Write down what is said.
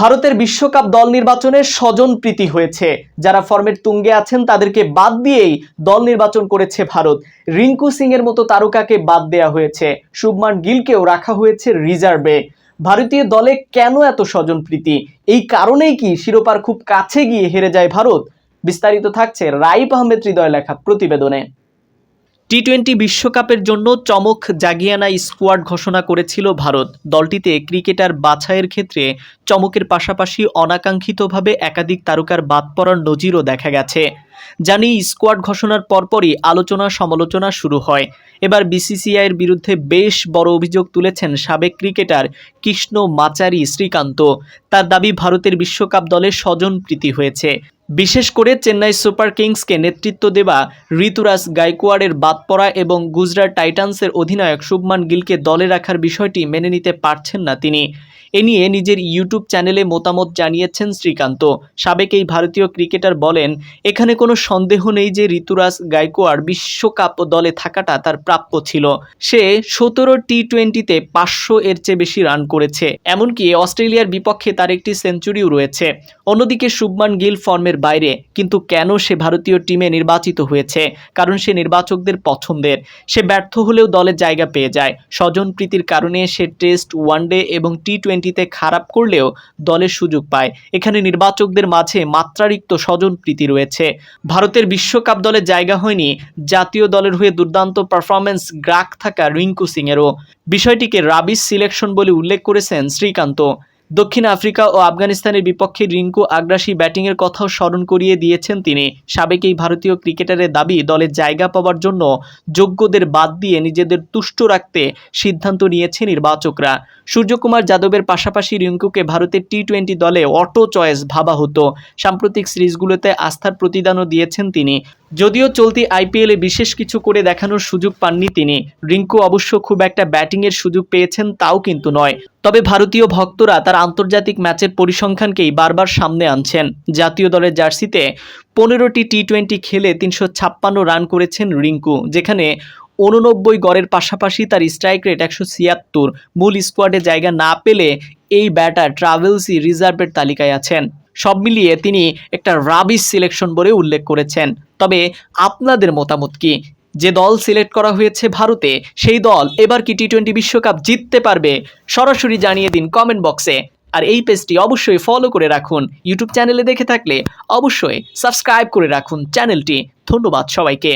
ভারতের বিশ্বকাপ দল নির্বাচনে স্বজন প্রীতি হয়েছে। যারা ফর্মের তুঙ্গে আছেন, তাদেরকে বাদ দিয়েই দল নির্বাচন করেছে ভারত। রিঙ্কু সিং এর মতো তারকাকে বাদ দেয়া হয়েছে। শুভমান গিলকেও রাখা হয়েছে রিজার্ভে। ভারতীয় দলে কেন এত স্বজন প্রীতি? এই কারণেই কি শিরোপার খুব কাছে গিয়ে হেরে যায় ভারত? বিস্তারিত থাকছে রাইপ আহমেদ হৃদয় লেখা প্রতিবেদনে। টি টোয়েন্টি বিশ্বকাপের জন্য চমক জাগিয়ানা স্কোয়াড ঘোষণা করেছিল ভারত। দলটিতে ক্রিকেটার বাছাইয়ের ক্ষেত্রে চমকের পাশাপাশি অনাকাঙ্ক্ষিতভাবে একাধিক তারকার বাদ পড়ার নজিরও দেখা গেছে। জানি, স্কোয়াড ঘোষণার পরপরই আলোচনা সমালোচনা শুরু হয়। এবার বিসিসিআইয়ের বিরুদ্ধে বেশ বড় অভিযোগ তুলেছেন সাবেক ক্রিকেটার কৃষ্ণ মাচারি শ্রীকান্ত। তার দাবি, ভারতের বিশ্বকাপ দলে স্বজন প্রীতি হয়েছে। বিশেষ করে চেন্নাই সুপার কিংসকে নেতৃত্ব দেওয়া ঋতুরাজ গাইকোয়াড়ের বাদ পড়া এবং গুজরাট টাইটান্সের অধিনায়ক শুভমান গিলকে দলে রাখার বিষয়টি মেনে নিতে পারছেন না তিনি। এ নিয়ে নিজের ইউটিউব চ্যানেলে মতামত জানিয়েছেন শ্রীকান্ত। সাবেক এই ভারতীয় ক্রিকেটার বলেন, এখানে কোনো সন্দেহ নেই যে ঋতুরাজ গাইকোয়াড় বিশ্বকাপ দলে থাকাটা তার প্রাপ্য ছিল। সে সতেরো টি টোয়েন্টিতে পাঁচশো এর চেয়ে বেশি রান করেছে। এমনকি অস্ট্রেলিয়ার বিপক্ষে তার একটি সেঞ্চুরিও রয়েছে। অন্যদিকে শুভমান গিল ফর্মের বাইরে, কিন্তু কেন সে ভারতীয় টিমে নির্বাচিত হয়েছে? কারণ সে নির্বাচকদের পছন্দের। সে ব্যর্থ হলেও দলের জায়গা পেয়ে যায়। স্বজন প্রীতির কারণে সে টেস্ট, ওয়ানডে এবং টি টোয়েন্টিতে খারাপ করলেও দলের সুযোগ পায়। এখানে নির্বাচকদের মাঝে মাত্রারিক্ত স্বজন প্রীতি রয়েছে। ভারতের বিশ্বকাপ দলে জায়গা হয়নি। জাতীয় দলের হয়ে দুর্দান্ত পারফরমেন্স গ্রাক থাকা রিঙ্কু সিংয়েরও। বিষয়টিকে রাবিশ সিলেকশন বলে উল্লেখ করেছেন শ্রীকান্ত। দক্ষিণ আফ্রিকা ও আফগানিস্তানের বিপক্ষে রিঙ্কু আগ্রাসী ব্যাটিংয়ের কথাও স্মরণ করিয়ে দিয়েছেন তিনি। সাবেক এই ভারতীয় ক্রিকেটারের দাবি, দলে জায়গা পাওয়ার জন্য যোগ্যদের বাদ দিয়ে নিজেদের তুষ্ট রাখতে সিদ্ধান্ত নিয়েছে নির্বাচকরা। সূর্যকুমার যাদবের পাশাপাশি রিঙ্কুকে ভারতের টি টোয়েন্টি দলে অটো চয়েস ভাবা হতো সাম্প্রতিক সিরিজগুলোতে আস্থার প্রতিদানও দিয়েছেন তিনি। যদিও চলতি আইপিএলে বিশেষ কিছু করে দেখানোর সুযোগ পাননি তিনি। রিঙ্কু অবশ্য খুব একটা ব্যাটিংয়ের সুযোগ পেয়েছেন তাও কিন্তু নয়। তবে ভারতীয় ভক্তরা তার আন্তর্জাতিক ম্যাচের পরিসংখ্যানকেই বারবার সামনে আনছেন। জাতীয় দলের জার্সিতে পনেরোটি টি টোয়েন্টি খেলে তিনশো ছাপ্পান্ন রান করেছেন রিঙ্কু, যেখানে উননব্বই গড়ের পাশাপাশি তার স্ট্রাইক রেট একশো ছিয়াত্তর। মূল স্কোয়াডে জায়গা না পেলে এই ব্যাটার ট্রাভেলসি রিজার্ভের তালিকায় আছেন। সব মিলিয়ে তিনি একটা রাবিশ সিলেকশন বলে উল্লেখ করেছেন। তবে আপনাদের মতামত কি? যে দল সিলেক্ট করা হয়েছে ভারতে, সেই দল এবার কি টি টোয়েন্টি বিশ্বকাপ জিততে পারবে? সরাসরি জানিয়ে দিন কমেন্ট বক্সে আর এই পেজটি অবশ্যই ফলো করে রাখুন। ইউটিউব চ্যানেলে দেখে থাকলে অবশ্যই সাবস্ক্রাইব করে রাখুন চ্যানেলটি ধন্যবাদ সবাইকে।